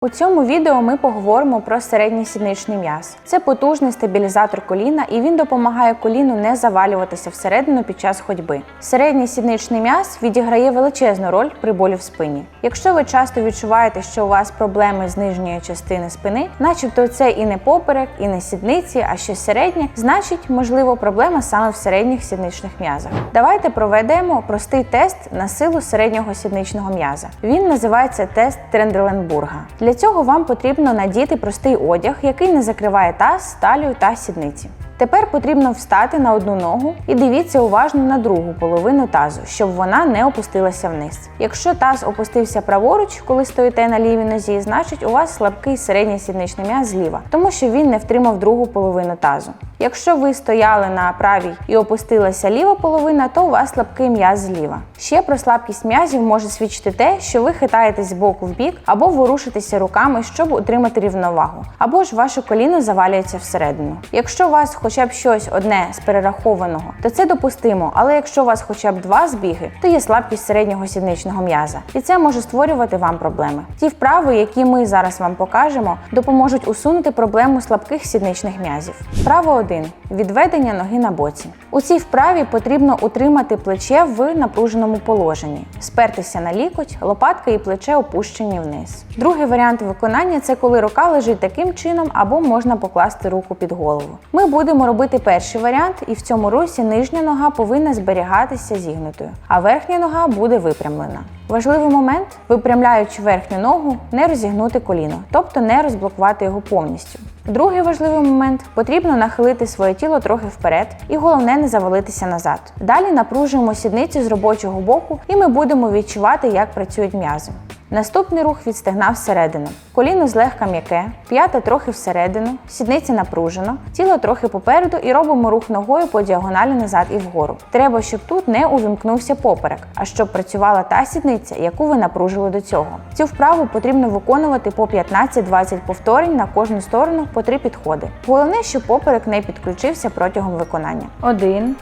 У цьому відео ми поговоримо про середній сідничний м'яз. Це потужний стабілізатор коліна, і він допомагає коліну не завалюватися всередину під час ходьби. Середній сідничний м'яз відіграє величезну роль при болі в спині. Якщо ви часто відчуваєте, що у вас проблеми з нижньої частини спини, начебто це і не поперек, і не сідниці, а щось середнє, значить, можливо, проблема саме в середніх сідничних м'язах. Давайте проведемо простий тест на силу середнього сідничного м'яза. Він називається тест Тренделенбурга. Для цього вам потрібно надіти простий одяг, який не закриває таз, талію та сідниці. Тепер потрібно встати на одну ногу і дивіться уважно на другу половину тазу, щоб вона не опустилася вниз. Якщо таз опустився праворуч, коли стоїте на лівій нозі, значить у вас слабкий середній сідничний м'яз зліва, тому що він не втримав другу половину тазу. Якщо ви стояли на правій і опустилася ліва половина, то у вас слабкий м'яз зліва. Ще про слабкість м'язів може свідчити те, що ви хитаєтесь з боку в бік або ворушитеся руками, щоб утримати рівновагу, або ж ваше коліно завалюється всередину. Якщо вас хоча б щось одне з перерахованого, то це допустимо, але якщо у вас хоча б два збіги, то є слабкість середнього сідничного м'яза, і це може створювати вам проблеми. Ті вправи, які ми зараз вам покажемо, допоможуть усунути проблему слабких сідничних м'язів. Вправа 1. Відведення ноги на боці. У цій вправі потрібно утримати плече в напруженому положенні, спертися на лікоть, лопатка і плече опущені вниз. Другий варіант виконання це коли рука лежить таким чином, або можна покласти руку під голову. Ми будемо робити перший варіант, і в цьому русі нижня нога повинна зберігатися зігнутою, а верхня нога буде випрямлена. Важливий момент, випрямляючи верхню ногу, не розігнути коліно, тобто не розблокувати його повністю. Другий важливий момент потрібно нахилити своє тіло трохи вперед і головне не завалитися назад. Далі напружуємо сідницю з робочого боку, і ми будемо відчувати, як працюють м'язи. Наступний рух від всередину. Коліно злегка м'яке, п'ята трохи всередину, сідниця напружено, тіло трохи попереду і робимо рух ногою по діагоналі назад і вгору. Треба, щоб тут не увімкнувся поперек, а щоб працювала та сідниця, яку ви напружили до цього. Цю вправу потрібно виконувати по 15-20 повторень на кожну сторону по 3 підходи. Головне, щоб поперек не підключився протягом виконання. 1,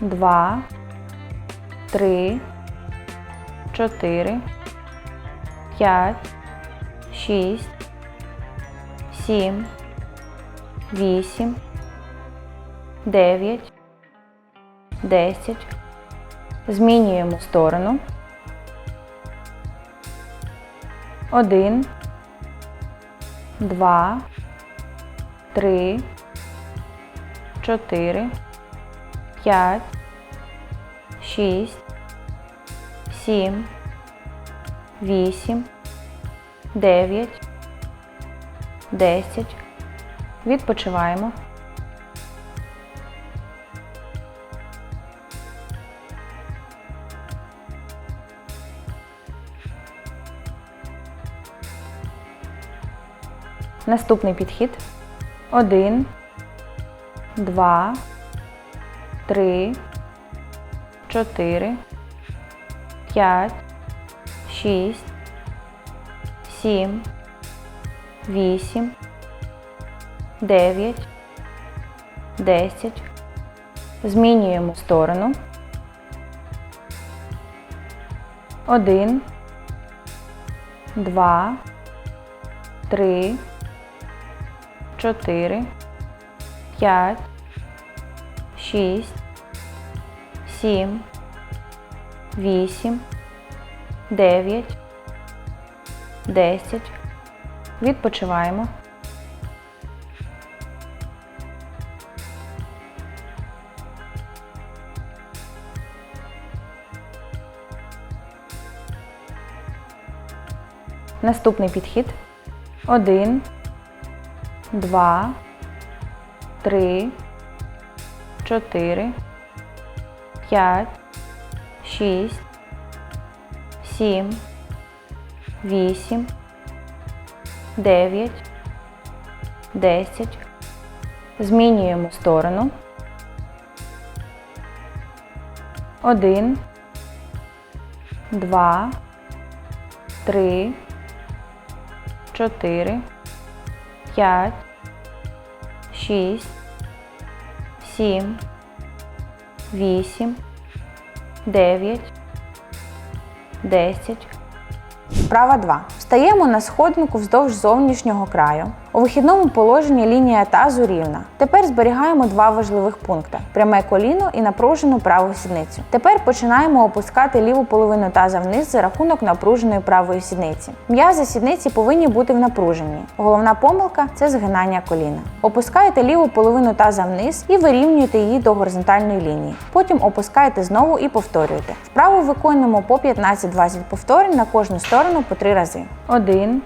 2, 3, 4, 5, 6, 7, 8, 9, 10. Змінюємо сторону. 1, 2, 3, 4, 5, 6, 7, 8, 9, 10. Відпочиваємо. Наступний підхід. 1, 2, 3, 4, 5, 6, 7, 8, 9, 10. Змінюємо сторону. 1, 2, 3, 4, 5, 6, 7, 8, 9, 10. Відпочиваємо. Наступний підхід. 1, 2, 3, 4, 5, 6, 7, 8, 9, 10. Змінюємо сторону. 1, 2, 3, 4, 5, 6, 7, 8, 9, 10. Права 2. Встаємо на сходинку вздовж зовнішнього краю. У вихідному положенні лінія тазу рівна. Тепер зберігаємо два важливих пункти: пряме коліно і напружену праву сідницю. Тепер починаємо опускати ліву половину таза вниз за рахунок напруженої правої сідниці. М'язи сідниці повинні бути в напруженні. Головна помилка це згинання коліна. Опускаєте ліву половину таза вниз і вирівнюєте її до горизонтальної лінії. Потім опускаєте знову і повторюєте. Вправу виконуємо по 15-20 повторень на кожну сторону по 3 рази. 1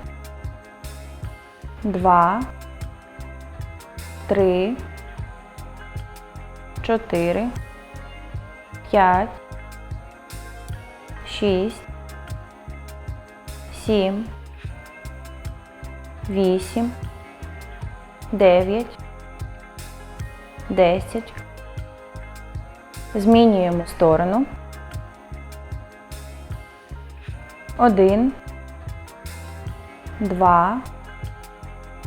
два, три, чотири, п'ять, шість, сім, вісім, дев'ять, десять. Змінюємо сторону. Один, два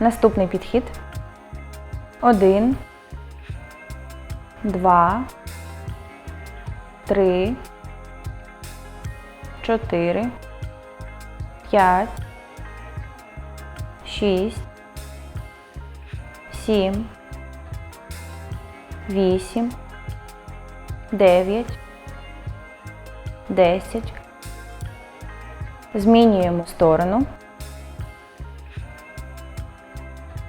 Наступний підхід. Один, два, три, чотири, п'ять, шість, сім, вісім, дев'ять, десять. Змінюємо сторону.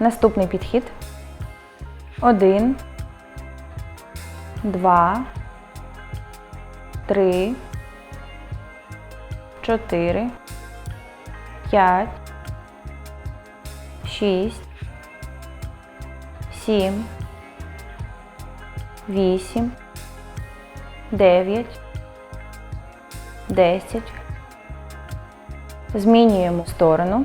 Наступний підхід. Один, два, три, чотири, п'ять, шість, сім, вісім, дев'ять, десять. Змінюємо сторону.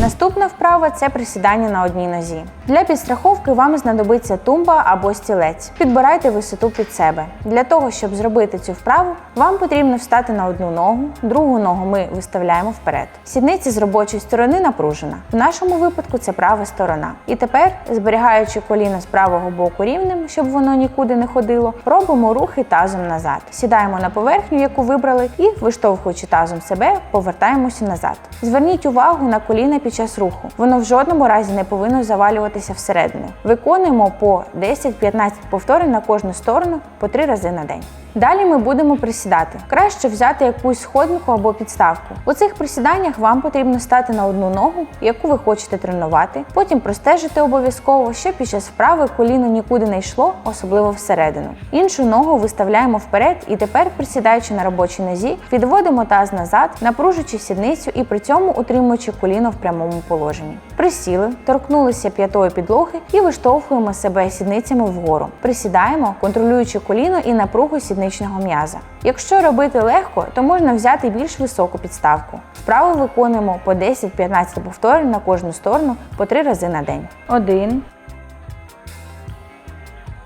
Наступна вправа це присідання на одній нозі. Для підстраховки вам знадобиться тумба або стілець. Підбирайте висоту під себе. Для того, щоб зробити цю вправу, вам потрібно встати на одну ногу, другу ногу ми виставляємо вперед. Сідниця з робочої сторони напружена. В нашому випадку це права сторона. І тепер, зберігаючи коліно з правого боку рівним, щоб воно нікуди не ходило, робимо рухи тазом назад. Сідаємо на поверхню, яку вибрали, і, виштовхуючи тазом себе, повертаємося назад. Зверніть увагу на коліна під час руху. Воно в жодному разі не повинно завалюватися всередину. Виконуємо по 10-15 повторень на кожну сторону по 3 рази на день. Далі ми будемо присідати. Краще взяти якусь сходинку або підставку. У цих присіданнях вам потрібно стати на одну ногу, яку ви хочете тренувати. Потім простежити обов'язково, щоб під час вправи коліно нікуди не йшло, особливо всередину. Іншу ногу виставляємо вперед і тепер, присідаючи на робочій нозі, відводимо таз назад, напружуючи сідницю і при цьому утримуючи коліно в прямому положенні. Присіли, торкнулися п'ятої підлоги і виштовхуємо себе сідницями вгору. Присідаємо, контролюючи коліно і напругу сідничного м'яза. Якщо робити легко, то можна взяти більш високу підставку. Вправо виконуємо по 10-15 повторень на кожну сторону по 3 рази на день. 1,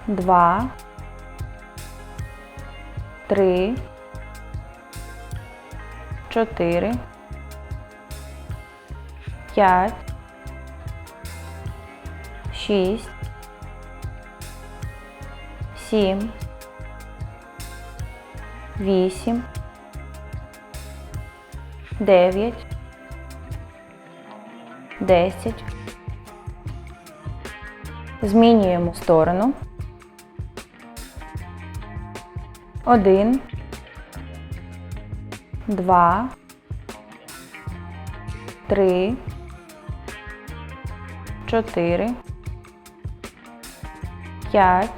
2, 3, 4, 5, шість, сім, вісім, дев'ять, десять. Змінюємо сторону. Один, два, три, чотири, п'ять,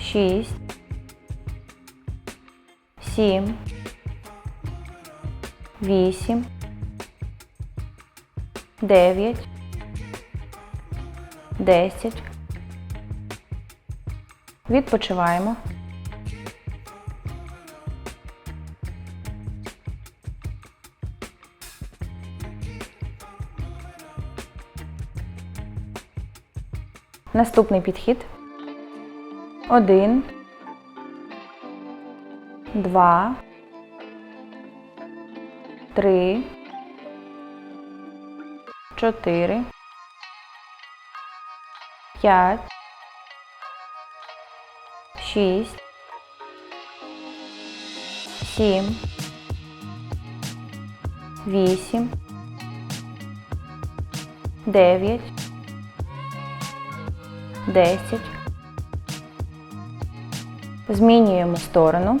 шість, сім, вісім, дев'ять, десять. Відпочиваємо. Наступний підхід. Один. Два. Три. Чотири. П'ять. Шість. Сім. Вісім. Дев'ять. Десять. Змінюємо сторону.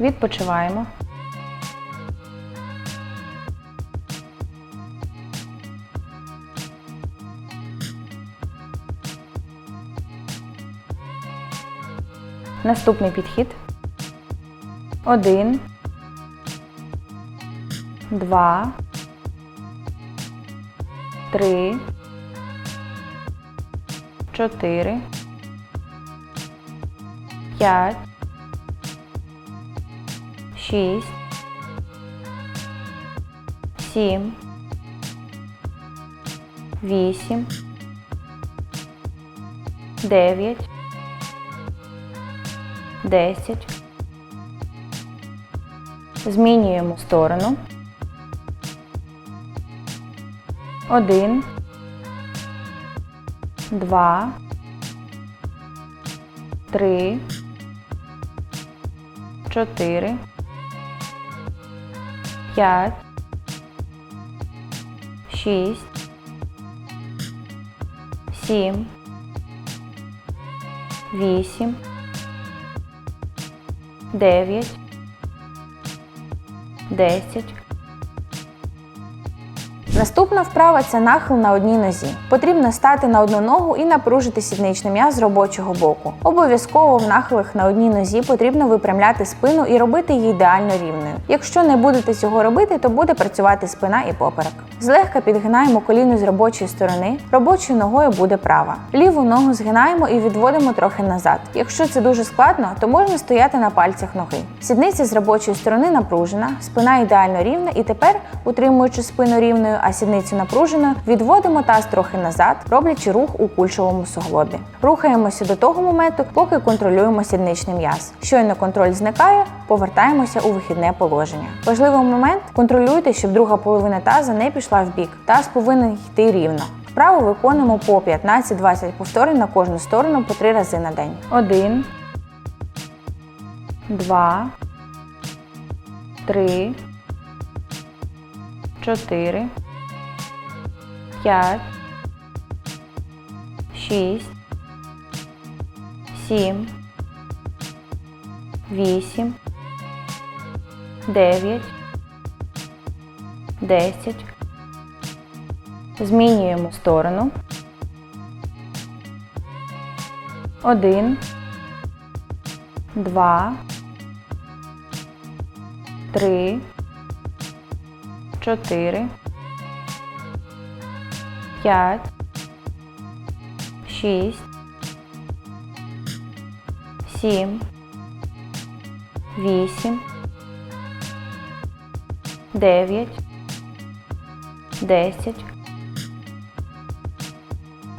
Відпочиваємо. Наступний підхід. Один. Два. Три. Чотири. П'ять. Шість. Сім. Вісім. Дев'ять. Десять. Змінюємо сторону. Один. Два. Три. Чотири. П'ять. Шість. Сім. Вісім. Дев'ять. Десять. Наступна вправа це нахил на одній нозі. Потрібно стати на одну ногу і напружити сідничний м'яз з робочого боку. Обов'язково в нахилах на одній нозі потрібно випрямляти спину і робити її ідеально рівною. Якщо не будете цього робити, то буде працювати спина і поперек. Злегка підгинаємо коліно з робочої сторони, робочою ногою буде права. Ліву ногу згинаємо і відводимо трохи назад. Якщо це дуже складно, то можна стояти на пальцях ноги. Сідниця з робочої сторони напружена, спина ідеально рівна, і тепер, утримуючи спину рівною, а сідницю напруженою, відводимо таз трохи назад, роблячи рух у кульшовому суглобі. Рухаємося до того моменту, поки контролюємо сідничний м'яз. Щойно контроль зникає, повертаємося у вихідне положення. Важливий момент контролюйте, щоб друга половина таза не пішла в бік. Таз повинен йти рівно. Вправу виконуємо по 15-20 повторень на кожну сторону по 3 рази на день. 1, 2, 3, 4, 5, 6, 7, 8, 9, 10. Змінюємо сторону. 1, 2, 3, 4, п'ять, шість, сім, вісім, дев'ять, десять.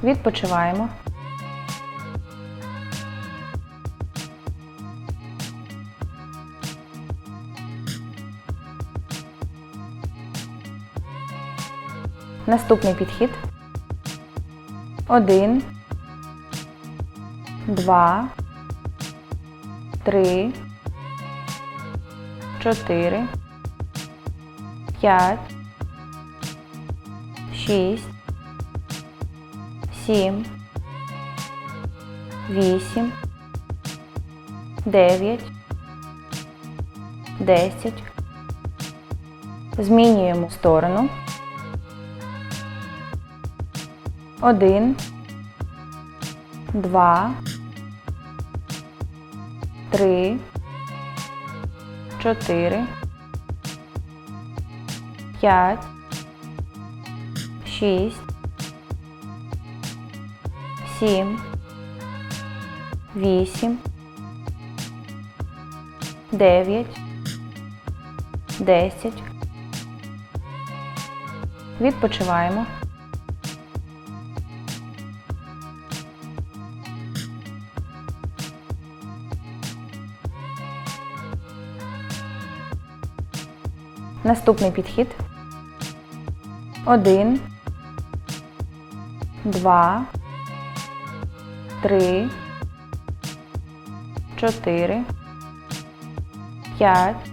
Відпочиваємо. Наступний підхід. Один. Два. Три. Чотири. П'ять. Шість. Сім. Вісім. Дев'ять. Десять. Змінюємо сторону. Один, два, три, чотири, п'ять, шість, сім, вісім, дев'ять, десять. Відпочиваємо. Наступний підхід. Один. Два. Три. Чотири. П'ять.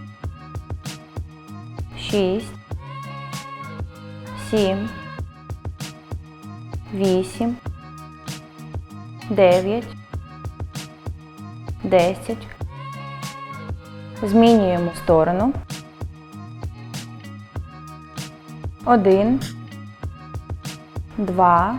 Шість. Сім. Вісім. Дев'ять. Десять. Змінюємо сторону. Один, два,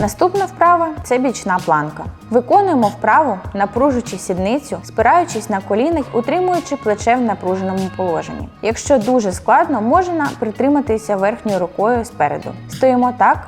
Наступна вправа це бічна планка. Виконуємо вправу, напружуючи сідницю, спираючись на колінах, утримуючи плече в напруженому положенні. Якщо дуже складно, можна притриматися верхньою рукою спереду. Стоїмо так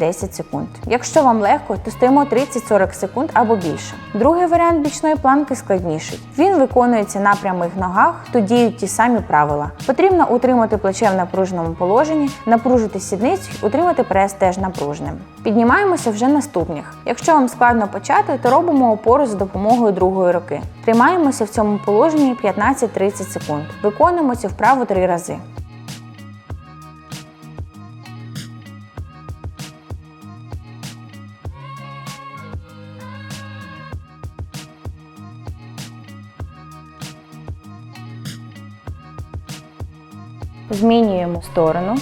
5-10 секунд. Якщо вам легко, то стоїмо 30-40 секунд або більше. Другий варіант бічної планки складніший. Він виконується на прямих ногах, то діють ті самі правила. Потрібно утримати плече в напруженому положенні, напружити сідницю утримати прес теж напруженим. Піднімаємося вже на ступнях. Якщо вам складно почати, то робимо опору за допомогою другої руки. Тримаємося в цьому положенні 15-30 секунд. Виконуємо цю вправу три рази. Змінюємо сторону.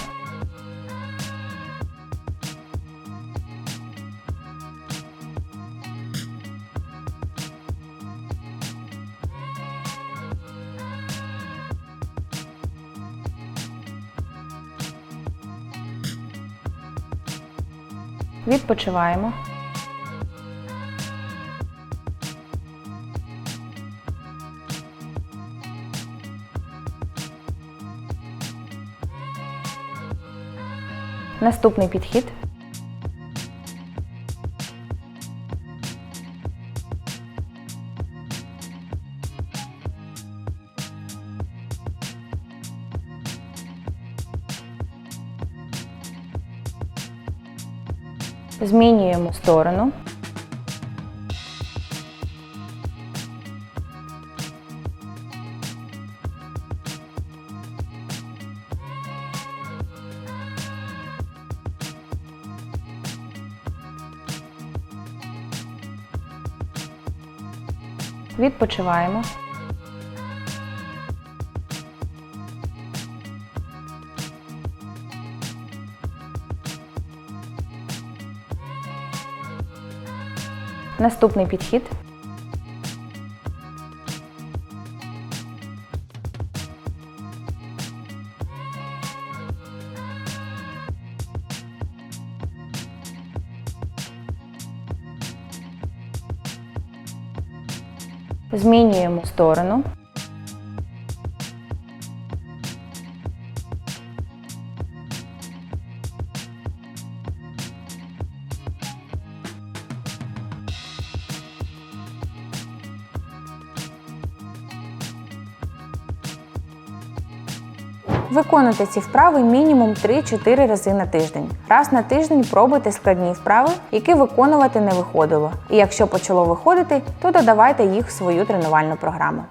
Відпочиваємо. Наступний підхід. Сторону. Відпочиваємо. Наступний підхід. Змінюємо сторону. Виконуйте ці вправи мінімум 3-4 рази на тиждень. Раз на тиждень пробуйте складні вправи, які виконувати не виходило. І якщо почало виходити, то додавайте їх в свою тренувальну програму.